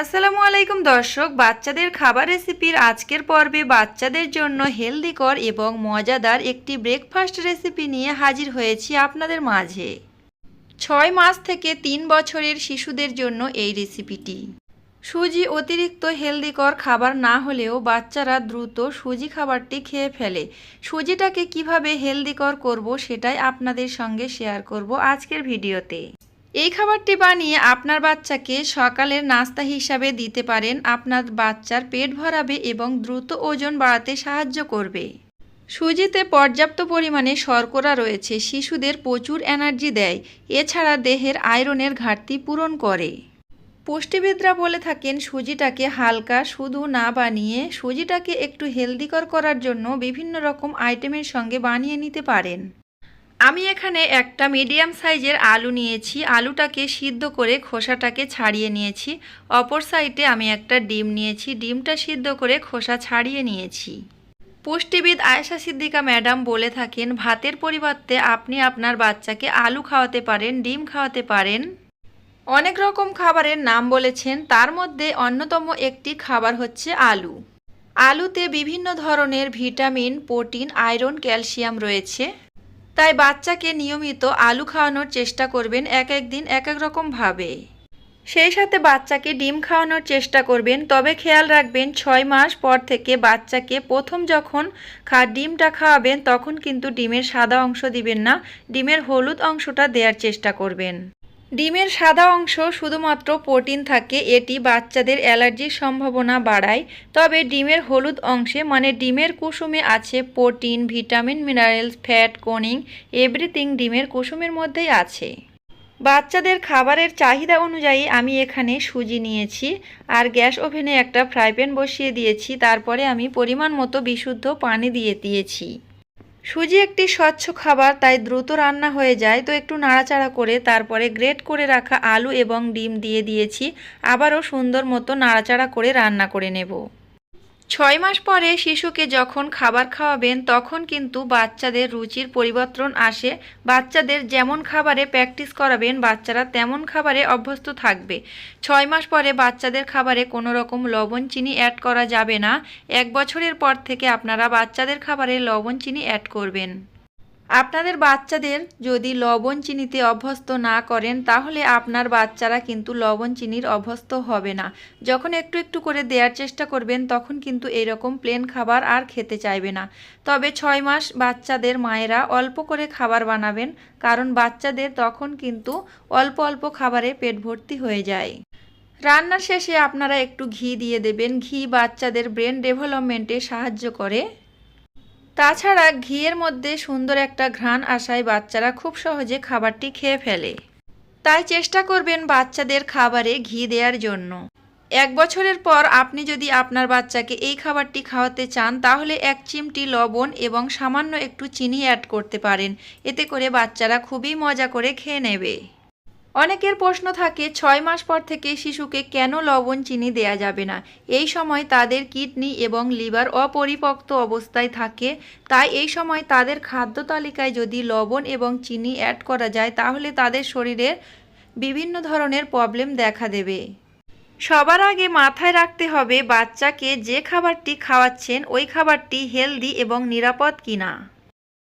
আসসালামু আলাইকুম দর্শক, বাচ্চাদের খাবার রেসিপির আজকের পর্বে বাচ্চাদের জন্য হেলদিকর এবং মজাদার একটি ব্রেকফাস্ট রেসিপি নিয়ে হাজির হয়েছি আপনাদের মাঝে। ছয় মাস থেকে তিন বছরের শিশুদের জন্য এই রেসিপিটি সুজি অতিরিক্ত হেলদিকর খাবার না হলেও বাচ্চারা দ্রুত সুজি খাবারটি খেয়ে ফেলে। সুজিটাকে কীভাবে হেলদিকর করব সেটাই আপনাদের সঙ্গে শেয়ার করব আজকের ভিডিওতে। এই খাবারটি বানিয়ে আপনার বাচ্চাকে সকালের নাস্তা হিসাবে দিতে পারেন। আপনার বাচ্চার পেট ভরাবে এবং দ্রুত ওজন বাড়াতে সাহায্য করবে। সুজিতে পর্যাপ্ত পরিমাণে শর্করা রয়েছে। শিশুদের প্রচুর এনার্জি দেয়। এছাড়া দেহের আয়রনের ঘাটতি পূরণ করে। পুষ্টিবিদরা বলে থাকেন, সুজিটাকে হালকা শুধু না বানিয়ে সুজিটাকে একটু হেলদিকর করার জন্য বিভিন্ন রকম আইটেমের সঙ্গে বানিয়ে নিতে পারেন। আমি এখানে একটা মিডিয়াম সাইজের আলু নিয়েছি। আলুটাকে সিদ্ধ করে খোসাটাকে ছাড়িয়ে নিয়েছি। অপর সাইডে আমি একটা ডিম নিয়েছি। ডিমটা সিদ্ধ করে খোসা ছাড়িয়ে নিয়েছি। পুষ্টিবিদ আয়েশা সিদ্দিকা ম্যাডাম বলে থাকেন, ভাতের পরিবর্তে আপনি আপনার বাচ্চাকে আলু খাওয়াতে পারেন, ডিম খাওয়াতে পারেন। অনেক রকম খাবারের নাম বলেছেন। তার মধ্যে অন্যতম একটি খাবার হচ্ছে আলু। আলুতে বিভিন্ন ধরনের ভিটামিন, প্রোটিন, আয়রন, ক্যালসিয়াম রয়েছে। তাই বাচ্চাকে নিয়মিত আলু খাওয়ানোর চেষ্টা করবেন এক এক দিন, এক এক রকমভাবে সেই সাথে বাচ্চাকে ডিম খাওয়ানোর চেষ্টা করবেন, তবে খেয়াল রাখবেন ছয় মাস পর থেকে বাচ্চাকে প্রথম যখন খা, ডিমটা খাওয়াবেন, তখন কিন্তু ডিমের সাদা অংশ দিবেন না, ডিমের হলুদ অংশটা দেওয়ার চেষ্টা করবেন। ডিমের সাদা অংশ শুধুমাত্র প্রোটিন থাকে, এটি বাচ্চাদের অ্যালার্জির সম্ভাবনা বাড়ায়। তবে ডিমের হলুদ অংশে মানে ডিমের কুসুমে আছে প্রোটিন, ভিটামিন, মিনারেলস, ফ্যাট, কোনিং, এভরিথিং ডিমের কুসুমের মধ্যেই আছে। বাচ্চাদের খাবারের চাহিদা অনুযায়ী আমি এখানে সুজি নিয়েছি আর গ্যাস ওভেনে একটা ফ্রাই প্যান বসিয়ে দিয়েছি, তারপরে আমি পরিমাণ মতো বিশুদ্ধ পানি দিয়ে দিয়েছি। সুজি একটি স্বচ্ছ খাবার, তাই দ্রুত রান্না হয়ে যায়। তো একটু নাড়াচাড়া করে তারপরে গ্রেট করে রাখা আলু এবং ডিম দিয়ে দিয়েছি। আবারও সুন্দর মতো নাড়াচাড়া করে রান্না করে নেব। ছয় মাস পরে শিশুকে যখন খাবার খাওয়াবেন, তখন কিন্তু বাচ্চাদের রুচির পরিবর্তন আসে। বাচ্চাদের যেমন খাবারে প্র্যাকটিস করাবেন, বাচ্চারা তেমন খাবারে অভ্যস্ত থাকবে। ছয় মাস পরে বাচ্চাদের খাবারে কোনো রকম লবণ, চিনি অ্যাড করা যাবে না। এক বছরের পর থেকে আপনারা বাচ্চাদের খাবারে লবণ, চিনি অ্যাড করবেন। আপনাদের বাচ্চাদের যদি লবণ চিনিতে অভ্যস্ত না করেন, তাহলে আপনার বাচ্চারা কিন্তু লবণ চিনির অভ্যস্ত হবে না। যখন একটু একটু করে দেওয়ার চেষ্টা করবেন, তখন কিন্তু এরকম প্লেন খাবার আর খেতে চাইবে না। তবে ছয় মাস বাচ্চাদের মায়েরা অল্প করে খাবার বানাবেন, কারণ বাচ্চাদের তখন কিন্তু অল্প অল্প খাবারে পেট ভর্তি হয়ে যায়। রান্নার শেষে আপনারা একটু ঘি দিয়ে দেবেন। ঘি বাচ্চাদের ব্রেন ডেভেলপমেন্টে সাহায্য করে। তাছাড়া ঘিয়ের মধ্যে সুন্দর একটা ঘ্রাণ আসায় বাচ্চারা খুব সহজে খাবারটি খেয়ে ফেলে। তাই চেষ্টা করবেন বাচ্চাদের খাবারে ঘি দেওয়ার জন্য। এক বছরের পর আপনি যদি আপনার বাচ্চাকে এই খাবারটি খাওয়াতে চান, তাহলে এক চিমটি লবণ এবং সামান্য একটু চিনি অ্যাড করতে পারেন। এতে করে বাচ্চারা খুবই মজা করে খেয়ে নেবে। অনেকের প্রশ্ন থাকে, ছয় মাস পর থেকে শিশুকে কেন লবণ চিনি দেয়া যাবে না? এই সময় তাদের কিডনি এবং লিভার অপরিপক্ত অবস্থায় থাকে। তাই এই সময় তাদের খাদ্য তালিকায় যদি লবণ এবং চিনি অ্যাড করা যায়, তাহলে তাদের শরীরে বিভিন্ন ধরনের প্রবলেম দেখা দেবে। সবার আগে মাথায় রাখতে হবে, বাচ্চাকে যে খাবারটি খাওয়াচ্ছেন, ওই খাবারটি হেলদি এবং নিরাপদ কিনা।